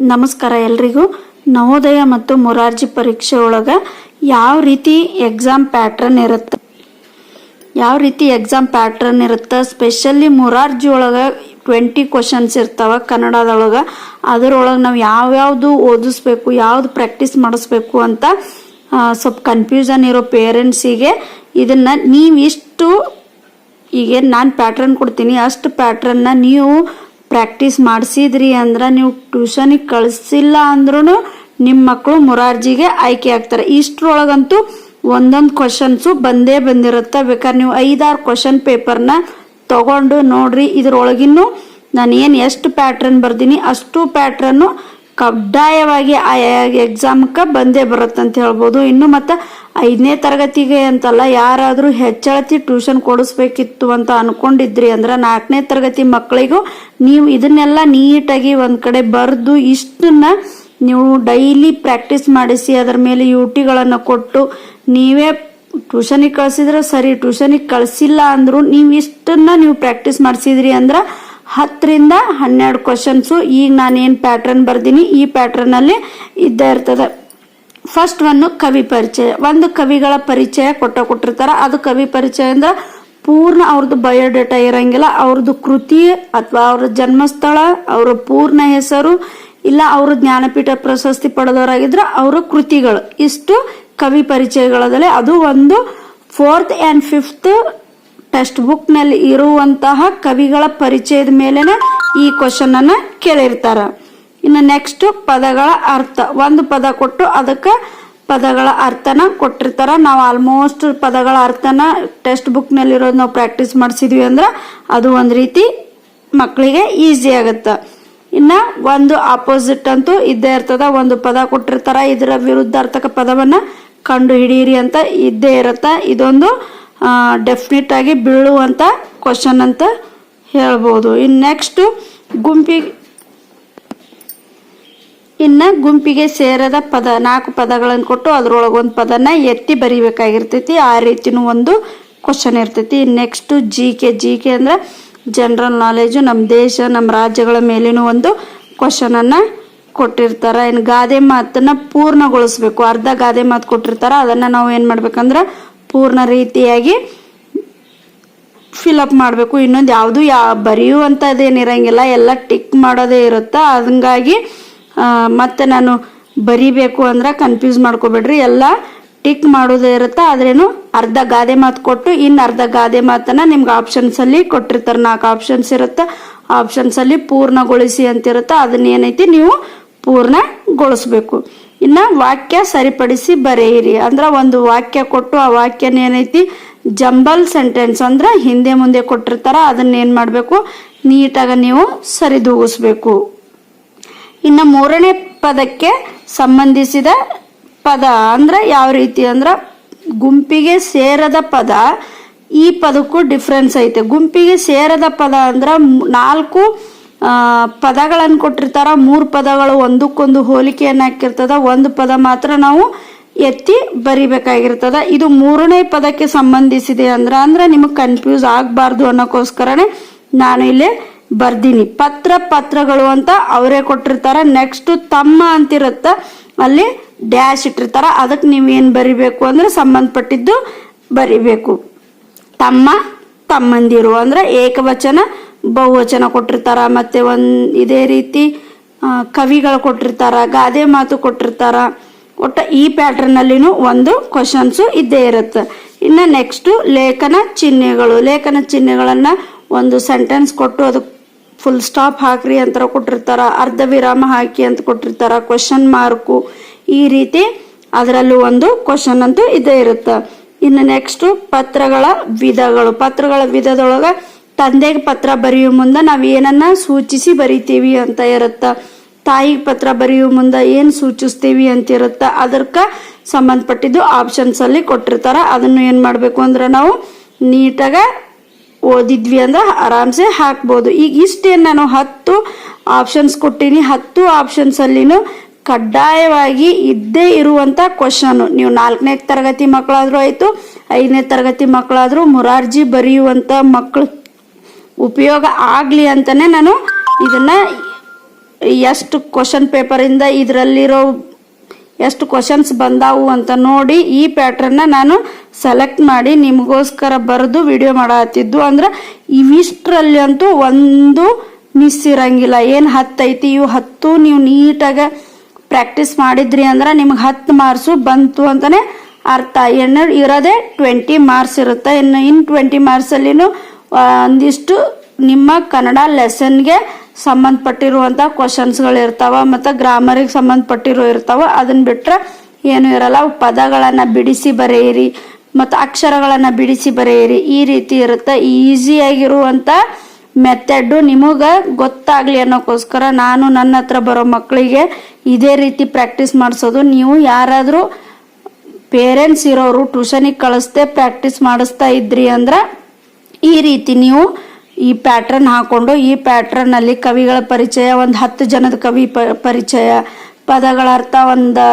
ನಮಸ್ಕಾರ ಎಲ್ರಿಗೂ. ನವೋದಯ ಮತ್ತು ಮೊರಾರ್ಜಿ ಪರೀಕ್ಷೆ ಒಳಗೆ ಯಾವ ರೀತಿ ಎಕ್ಸಾಮ್ ಪ್ಯಾಟ್ರನ್ ಇರುತ್ತೆ? ಯಾವ ರೀತಿ ಎಕ್ಸಾಮ್ ಪ್ಯಾಟ್ರನ್ ಇರುತ್ತೆ? ಸ್ಪೆಷಲಿ ಮೊರಾರ್ಜಿ ಒಳಗೆ ಟ್ವೆಂಟಿ ಕ್ವಶನ್ಸ್ ಇರ್ತಾವ ಕನ್ನಡದೊಳಗೆ. ಅದರೊಳಗೆ ನಾವು ಯಾವ್ಯಾವುದು ಓದಿಸ್ಬೇಕು, ಯಾವ್ದು ಪ್ರಾಕ್ಟೀಸ್ ಮಾಡಿಸ್ಬೇಕು ಅಂತ ಸ್ವಲ್ಪ ಕನ್ಫ್ಯೂಷನ್ ಇರೋ ಪೇರೆಂಟ್ಸಿಗೆ ಇದನ್ನು ನೀವು ಇಷ್ಟು ಈಗೇನು ನಾನು ಪ್ಯಾಟ್ರನ್ ಕೊಡ್ತೀನಿ, ಅಷ್ಟು ಪ್ಯಾಟ್ರನ್ನ ನೀವು ಪ್ರಾಕ್ಟೀಸ್ ಮಾಡಿಸಿದ್ರಿ ಅಂದ್ರೆ ನೀವು ಟ್ಯೂಷನಿಗೆ ಕಳಿಸಿಲ್ಲ ಅಂದ್ರೂ ನಿಮ್ಮ ಮಕ್ಕಳು ಮುರಾರ್ಜಿಗೆ ಆಯ್ಕೆ ಆಗ್ತಾರೆ. ಇಷ್ಟರೊಳಗಂತೂ ಒಂದೊಂದು ಕ್ವಶನ್ಸು ಬಂದೇ ಬಂದಿರುತ್ತೆ. ಬೇಕಾದ್ರೆ ನೀವು ಐದಾರು ಕ್ವಶನ್ ಪೇಪರ್ನ ತಗೊಂಡು ನೋಡ್ರಿ. ಇದ್ರೊಳಗಿನ್ನೂ ನಾನು ಏನು ಎಷ್ಟು ಪ್ಯಾಟ್ರನ್ ಬರ್ದೀನಿ, ಅಷ್ಟು ಪ್ಯಾಟ್ರನ್ನು ಕಡ್ಡಾಯವಾಗಿ ಆ ಎಕ್ಸಾಮ್ಗೆ ಬಂದೇ ಬರುತ್ತೆ ಅಂತ ಹೇಳ್ಬೋದು. ಇನ್ನು ಮತ್ತು ಐದನೇ ತರಗತಿಗೆ ಅಂತಲ್ಲ ಯಾರಾದರೂ ಹೆಚ್ಚಳತಿ ಟ್ಯೂಷನ್ ಕೊಡಿಸ್ಬೇಕಿತ್ತು ಅಂತ ಅಂದ್ಕೊಂಡಿದ್ರಿ ಅಂದ್ರೆ ನಾಲ್ಕನೇ ತರಗತಿ ಮಕ್ಕಳಿಗೂ ನೀವು ಇದನ್ನೆಲ್ಲ ನೀಟಾಗಿ ಒಂದು ಕಡೆ ಬರೆದು ಇಷ್ಟನ್ನ ನೀವು ಡೈಲಿ ಪ್ರಾಕ್ಟೀಸ್ ಮಾಡಿಸಿ ಅದರ ಮೇಲೆ ಯುಟಿಗಳನ್ನು ಕೊಟ್ಟು ನೀವೇ ಟ್ಯೂಷನಿಗೆ ಕಳಿಸಿದ್ರೆ ಸರಿ ಟ್ಯೂಷನಿಗೆ ಕಳಿಸಿಲ್ಲ ಅಂದರೂ ನೀವು ಇಷ್ಟನ್ನ ನೀವು ಪ್ರಾಕ್ಟೀಸ್ ಮಾಡಿಸಿದ್ರಿ ಅಂದ್ರೆ ಹತ್ತರಿಂದ ಹನ್ನೆರಡು ಕ್ವಶನ್ಸು ಈಗ ನಾನೇನು ಪ್ಯಾಟ್ರನ್ ಬರ್ದೀನಿ? ಈ ಪ್ಯಾಟ್ರನಲ್ಲಿ ಇದ್ದೇ ಇರ್ತದೆ. ಫಸ್ಟ್ ಒಂದು ಕವಿ ಪರಿಚಯ. ಒಂದು ಕವಿಗಳ ಪರಿಚಯ ಕೊಟ್ಟ ಕೊಟ್ಟಿರ್ತಾರೆ. ಅದು ಕವಿ ಪರಿಚಯ ಅಂದ್ರೆ ಪೂರ್ಣ ಅವ್ರದ್ದು ಬಯೋಡೇಟಾ ಇರಂಗಿಲ್ಲ. ಅವ್ರದ್ದು ಕೃತಿ ಅಥವಾ ಅವ್ರ ಜನ್ಮಸ್ಥಳ, ಅವರ ಪೂರ್ಣ ಹೆಸರು, ಇಲ್ಲ ಅವರು ಜ್ಞಾನಪೀಠ ಪ್ರಶಸ್ತಿ ಪಡೆದವರಾಗಿದ್ರೆ ಅವರ ಕೃತಿಗಳು. ಇಷ್ಟು ಕವಿ ಪರಿಚಯಗಳದಲ್ಲಿ ಅದು ಒಂದು ಫೋರ್ತ್ ಆ್ಯಂಡ್ ಫಿಫ್ತ್ ಟೆಕ್ಸ್ಟ್ ಬುಕ್ನಲ್ಲಿ ಇರುವಂತಹ ಕವಿಗಳ ಪರಿಚಯದ ಮೇಲೆನೆ ಈ ಕ್ವಶನ್ ಅನ್ನ ಕೇಳಿರ್ತಾರ. ಇನ್ನು ನೆಕ್ಸ್ಟ್ ಪದಗಳ ಅರ್ಥ. ಒಂದು ಪದ ಕೊಟ್ಟು ಅದಕ್ಕೆ ಪದಗಳ ಅರ್ಥನ ಕೊಟ್ಟಿರ್ತಾರ. ನಾವು ಆಲ್ಮೋಸ್ಟ್ ಪದಗಳ ಅರ್ಥನ ಟೆಕ್ಸ್ಟ್ ಬುಕ್ನಲ್ಲಿರೋದು ನಾವು ಪ್ರಾಕ್ಟೀಸ್ ಮಾಡಿಸಿದ್ವಿ ಅಂದ್ರೆ ಅದು ಒಂದು ರೀತಿ ಮಕ್ಕಳಿಗೆ ಈಸಿ ಆಗುತ್ತೆ. ಇನ್ನ ಒಂದು ಆಪೋಸಿಟ್ ಅಂತೂ ಇದ್ದೇ ಇರ್ತದ. ಒಂದು ಪದ ಕೊಟ್ಟಿರ್ತಾರ. ಇದರ ವಿರುದ್ಧಾರ್ಥಕ ಪದವನ್ನ ಕಂಡು ಹಿಡಿಯಿರಿ ಅಂತ ಇದ್ದೇ ಇರತ್ತ. ಇದೊಂದು ಡೆಫಿನೆಟ್ ಆಗಿ ಬೀಳುವಂಥ ಕ್ವಶನ್ ಅಂತ ಹೇಳ್ಬೋದು. ಇನ್ನು ನೆಕ್ಸ್ಟು ಗುಂಪಿಗೆ ಇನ್ನು ಗುಂಪಿಗೆ ಸೇರದ ಪದ, ನಾಲ್ಕು ಪದಗಳನ್ನು ಕೊಟ್ಟು ಅದರೊಳಗೆ ಒಂದು ಪದನ ಎತ್ತಿ ಬರಿಬೇಕಾಗಿರ್ತೈತಿ. ಆ ರೀತಿನೂ ಒಂದು ಕ್ವಶನ್ ಇರ್ತೈತಿ. Next G K G K ಅಂದ್ರೆ ಜನರಲ್ ನಾಲೆಜು ನಮ್ಮ ದೇಶ ನಮ್ಮ ರಾಜ್ಯಗಳ ಮೇಲಿನೂ ಒಂದು ಕ್ವಶನನ್ನು ಕೊಟ್ಟಿರ್ತಾರ. ಇನ್ನು ಗಾದೆ ಮಾತನ್ನು ಪೂರ್ಣಗೊಳಿಸ್ಬೇಕು. ಅರ್ಧ ಗಾದೆ ಮಾತು ಕೊಟ್ಟಿರ್ತಾರೆ. ಅದನ್ನು ನಾವು ಏನು ಮಾಡ್ಬೇಕಂದ್ರ ಪೂರ್ಣ ರೀತಿಯಾಗಿ ಫಿಲಪ್ ಮಾಡಬೇಕು. ಇನ್ನೊಂದು ಯಾವುದು ಯಾ ಬರೆಯುವಂಥದ್ದೇನಿರಂಗಿಲ್ಲ ಎಲ್ಲ ಟಿಕ್ ಮಾಡೋದೇ ಇರುತ್ತೆ? ಹಂಗಾಗಿ ಮತ್ತೆ ನಾನು ಬರಿಬೇಕು ಅಂದ್ರೆ ಕನ್ಫ್ಯೂಸ್ ಮಾಡ್ಕೋಬೇಡ್ರಿ. ಎಲ್ಲ ಟಿಕ್ ಮಾಡೋದೇ ಇರುತ್ತೆ? ಆದ್ರೇನು ಅರ್ಧ ಗಾದೆ ಮಾತು ಕೊಟ್ಟು ಇನ್ನು ಅರ್ಧ ಗಾದೆ ಮಾತನ್ನು ನಿಮ್ಗೆ ಆಪ್ಷನ್ಸಲ್ಲಿ ಕೊಟ್ಟಿರ್ತಾರೆ. ನಾಲ್ಕು ಆಪ್ಷನ್ಸ್ ಇರುತ್ತೆ? ಆಪ್ಷನ್ಸಲ್ಲಿ ಪೂರ್ಣಗೊಳಿಸಿ ಅಂತಿರುತ್ತೆ? ಅದನ್ನೇನೈತಿ ನೀವು ಪೂರ್ಣಗೊಳಿಸ್ಬೇಕು. ಇನ್ನ ವಾಕ್ಯ ಸರಿಪಡಿಸಿ ಬರೆಯಿರಿ. ಅಂದ್ರೆ ಒಂದು ವಾಕ್ಯ ಕೊಟ್ಟು ಆ ವಾಕ್ಯನ ಏನೈತಿ? ಜಂಬಲ್ ಸೆಂಟೆನ್ಸ್ ಅಂದ್ರೆ ಹಿಂದೆ ಮುಂದೆ ಕೊಟ್ಟಿರ್ತಾರ, ಅದನ್ನ ಏನ್ ಮಾಡ್ಬೇಕು? ನೀಟಾಗಿ ನೀವು ಸರಿದೂಗಿಸ್ಬೇಕು. ಇನ್ನು ಮೂರನೇ ಪದಕ್ಕೆ ಸಂಬಂಧಿಸಿದ ಪದ ಅಂದ್ರೆ ಯಾವ ರೀತಿ ಅಂದ್ರೆ? ಗುಂಪಿಗೆ ಸೇರದ ಪದ. ಈ ಪದಕ್ಕೂ ಡಿಫ್ರೆನ್ಸ್ ಐತೆ. ಗುಂಪಿಗೆ ಸೇರದ ಪದ ಅಂದ್ರೆ ನಾಲ್ಕು ಪದಗಳನ್ನು ಕೊಟ್ಟಿರ್ತಾರ. ಮೂರು ಪದಗಳು ಒಂದಕ್ಕೊಂದು ಹೋಲಿಕೆಯನ್ನು ಹಾಕಿರ್ತದ. ಒಂದು ಪದ ಮಾತ್ರ ನಾವು ಎತ್ತಿ ಬರಿಬೇಕಾಗಿರ್ತದ. ಇದು ಮೂರನೇ ಪದಕ್ಕೆ ಸಂಬಂಧಿಸಿದೆ ಅಂದ್ರೆ ಅಂದ್ರೆ ನಿಮಗೆ ಕನ್ಫ್ಯೂಸ್ ಆಗಬಾರ್ದು ಅನ್ನೋಕ್ಕೋಸ್ಕರನೇ ನಾನು ಇಲ್ಲಿ ಬರ್ದೀನಿ. ಪತ್ರ ಪತ್ರಗಳು ಅಂತ ಅವರೇ ಕೊಟ್ಟಿರ್ತಾರ. ನೆಕ್ಸ್ಟ್ ತಮ್ಮ ಅಂತಿರುತ್ತ, ಅಲ್ಲಿ ಡ್ಯಾಶ್ ಇಟ್ಟಿರ್ತಾರ. ಅದಕ್ಕೆ ನೀವೇನು ಬರಿಬೇಕು ಅಂದ್ರೆ ಸಂಬಂಧಪಟ್ಟಿದ್ದು ಬರಿಬೇಕು. ತಮ್ಮ ತಮ್ಮಂದಿರು ಅಂದ್ರೆ ಏಕವಚನ ಬಹುವಚನ ಕೊಟ್ಟಿರ್ತಾರ, ಮತ್ತೆ ಒಂದ್ ಇದೇ ರೀತಿ ಕವಿಗಳು ಕೊಟ್ಟಿರ್ತಾರ, ಗಾದೆ ಮಾತು ಕೊಟ್ಟಿರ್ತಾರ. ಒಟ್ಟು ಈ ಪ್ಯಾಟರ್ನ್ ಅಲ್ಲಿನೂ ಒಂದು ಕ್ವಶನ್ಸ್ ಇದ್ದೇ ಇರುತ್ತೆ. ಇನ್ನು ನೆಕ್ಸ್ಟ್ ಲೇಖನ ಚಿಹ್ನೆಗಳು, ಲೇಖನ ಚಿಹ್ನೆಗಳನ್ನ ಒಂದು ಸೆಂಟೆನ್ಸ್ ಕೊಟ್ಟು ಅದಕ್ಕೆ ಫುಲ್ ಸ್ಟಾಪ್ ಹಾಕ್ರಿ ಅಂತ ಕೊಟ್ಟಿರ್ತಾರ, ಅರ್ಧ ವಿರಾಮ ಹಾಕಿ ಅಂತ ಕೊಟ್ಟಿರ್ತಾರ ಕ್ವಶನ್ ಮಾರ್ಕು ಈ ರೀತಿ ಅದರಲ್ಲೂ ಒಂದು ಕ್ವಶನ್ ಅಂತೂ ಇದೇ ಇರುತ್ತೆ. ಇನ್ನು ನೆಕ್ಸ್ಟ್ ಪತ್ರಗಳ ವಿಧಗಳು, ಪತ್ರಗಳ ವಿಧದೊಳಗ ತಂದೆಗೆ ಪತ್ರ ಬರೆಯೋ ಮುಂದೆ ನಾವು ಏನನ್ನ ಸೂಚಿಸಿ ಬರಿತೀವಿ ಅಂತ ಇರುತ್ತ. ತಾಯಿಗೆ ಪತ್ರ ಬರೆಯೋ ಮುಂದೆ ಏನು ಸೂಚಿಸ್ತೀವಿ ಅಂತ ಇರುತ್ತ. ಅದಕ್ಕೆ ಸಂಬಂಧಪಟ್ಟಿದ್ದು ಆಪ್ಷನ್ಸ್ ಅಲ್ಲಿ ಕೊಟ್ಟಿರ್ತಾರ. ಅದನ್ನು ಏನು ಮಾಡಬೇಕು ಅಂದ್ರೆ ನಾವು ನೀಟಾಗ ಓದಿದ್ವಿ ಅಂದ್ರೆ ಆರಾಮ್ಸೆ ಹಾಕ್ಬೋದು. ಈಗ ಇಷ್ಟೇನು ನಾನು ಹತ್ತು ಆಪ್ಷನ್ಸ್ ಕೊಟ್ಟಿನಿ. ಹತ್ತು ಆಪ್ಷನ್ಸ್ ಅಲ್ಲಿನು ಕಡ್ಡಾಯವಾಗಿ ಇದ್ದೇ ಇರುವಂತ ಕ್ವಶನ್ ನೀವು ನಾಲ್ಕನೇ ತರಗತಿ ಮಕ್ಕಳಾದ್ರೂ ಆಯ್ತು, ಐದನೇ ತರಗತಿ ಮಕ್ಕಳಾದ್ರೂ ಮುರಾರ್ಜಿ ಬರೆಯುವಂತ ಮಕ್ಕಳು ಉಪಯೋಗ ಆಗಲಿ ಅಂತಲೇ ನಾನು ಇದನ್ನು ಎಷ್ಟು ಕ್ವಶನ್ ಪೇಪರಿಂದ ಇದರಲ್ಲಿರೋ ಎಷ್ಟು ಕ್ವಶನ್ಸ್ ಬಂದಾವು ಅಂತ ನೋಡಿ ಈ ಪ್ಯಾಟ್ರನ್ನ ನಾನು ಸೆಲೆಕ್ಟ್ ಮಾಡಿ ನಿಮಗೋಸ್ಕರ ಬರೆದು ವಿಡಿಯೋ ಮಾಡತ್ತಿದ್ದು ಅಂದ್ರೆ ಇವಿಷ್ಟರಲ್ಲಿ ಅಂತೂ ಒಂದು ಮಿಸ್ ಇರಂಗಿಲ್ಲ. ಏನು ಹತ್ತೈತಿ? ಇವು ಹತ್ತು ನೀವು ನೀಟಾಗಿ ಪ್ರಾಕ್ಟೀಸ್ ಮಾಡಿದ್ರಿ ಅಂದ್ರೆ ನಿಮ್ಗೆ ಹತ್ತು ಮಾರ್ಸು ಬಂತು ಅಂತಲೇ ಅರ್ಥ. ಏನು ಇರೋದೇ ಟ್ವೆಂಟಿ ಮಾರ್ಕ್ಸ್ ಇರುತ್ತೆ. ಇನ್ನು ಇನ್ನು ಟ್ವೆಂಟಿ ಮಾರ್ಕ್ಸಲ್ಲಿನೂ ಒಂದಿಷ್ಟು ನಿಮ್ಮ ಕನ್ನಡ ಲೆಸನ್ಗೆ ಸಂಬಂಧಪಟ್ಟಿರುವಂಥ ಕ್ವಶನ್ಸ್ಗಳು ಇರ್ತಾವ ಮತ್ತು ಗ್ರಾಮರಿಗೆ ಸಂಬಂಧಪಟ್ಟಿರೋ ಇರ್ತಾವ. ಅದನ್ನು ಬಿಟ್ಟರೆ ಏನು ಇರಲ್ಲ. ಪದಗಳನ್ನು ಬಿಡಿಸಿ ಬರೆಯಿರಿ. ಮತ್ತು ಅಕ್ಷರಗಳನ್ನು ಬಿಡಿಸಿ ಬರೆಯಿರಿ. ಈ ರೀತಿ ಇರುತ್ತೆ. ಈಸಿಯಾಗಿರುವಂಥ ಮೆಥಡು ನಿಮಗೆ ಗೊತ್ತಾಗಲಿ ಅನ್ನೋಕ್ಕೋಸ್ಕರ ನಾನು ನನ್ನ ಹತ್ರ ಬರೋ ಮಕ್ಕಳಿಗೆ ಇದೇ ರೀತಿ ಪ್ರಾಕ್ಟೀಸ್ ಮಾಡಿಸೋದು. ನೀವು ಯಾರಾದರೂ ಪೇರೆಂಟ್ಸ್ ಇರೋರು ಟ್ಯೂಷನಿಗೆ ಕಳಿಸ್ದೆ ಪ್ರಾಕ್ಟೀಸ್ ಮಾಡಿಸ್ತಾ ಇದ್ರಿ ಅಂದ್ರೆ ಈ ರೀತಿ ನೀವು ಈ ಪ್ಯಾಟ್ರನ್ ಹಾಕೊಂಡು, ಈ ಪ್ಯಾಟ್ರನ್ ಅಲ್ಲಿ ಕವಿಗಳ ಪರಿಚಯ, ಒಂದು ಹತ್ತು ಜನದ ಕವಿ ಪರಿಚಯ, ಪದಗಳ ಅರ್ಥ ಒಂದು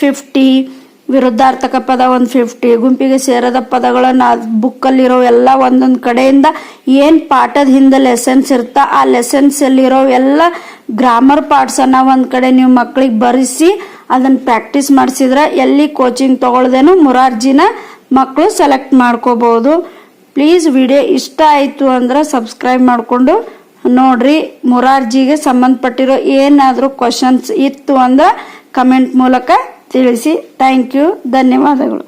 ಫಿಫ್ಟಿ ವಿರುದ್ಧಾರ್ಥಕ ಪದ ಒಂದು ಫಿಫ್ಟಿ ಗುಂಪಿಗೆ ಸೇರದ ಪದಗಳನ್ನು ಬುಕ್ಕಲ್ಲಿರೋ ಎಲ್ಲ ಒಂದೊಂದು ಕಡೆಯಿಂದ ಏನು ಪಾಠದ ಹಿಂದೆ ಲೆಸನ್ಸ್ ಇರ್ತಾ, ಆ ಲೆಸನ್ಸಲ್ಲಿರೋ ಎಲ್ಲ ಗ್ರಾಮರ್ ಪಾರ್ಟ್ಸನ್ನು ಒಂದು ಕಡೆ ನೀವು ಮಕ್ಕಳಿಗೆ ಬರೆಸಿ ಅದನ್ನು ಪ್ರಾಕ್ಟೀಸ್ ಮಾಡಿಸಿದ್ರೆ ಎಲ್ಲಿ ಕೋಚಿಂಗ್ ತೊಗೊಳ್ದೇನು ಮುರಾರ್ಜಿನ ಮಕ್ಕಳು ಸೆಲೆಕ್ಟ್ ಮಾಡ್ಕೋಬೋದು. ಪ್ಲೀಸ್ ವಿಡಿಯೋ ಇಷ್ಟ ಆಯಿತು ಅಂದ್ರೆ ಸಬ್ಸ್ಕ್ರೈಬ್ ಮಾಡಿಕೊಂಡು ನೋಡ್ರಿ. ಮುರಾರ್ಜಿಗೆ ಸಂಬಂಧಪಟ್ಟಿರೋ ಏನಾದರೂ ಕ್ವಶನ್ಸ್ ಇತ್ತು ಅಂದ್ರೆ ಕಮೆಂಟ್ ಮೂಲಕ ತಿಳಿಸಿ. ಥ್ಯಾಂಕ್ ಯು ಧನ್ಯವಾದಗಳು.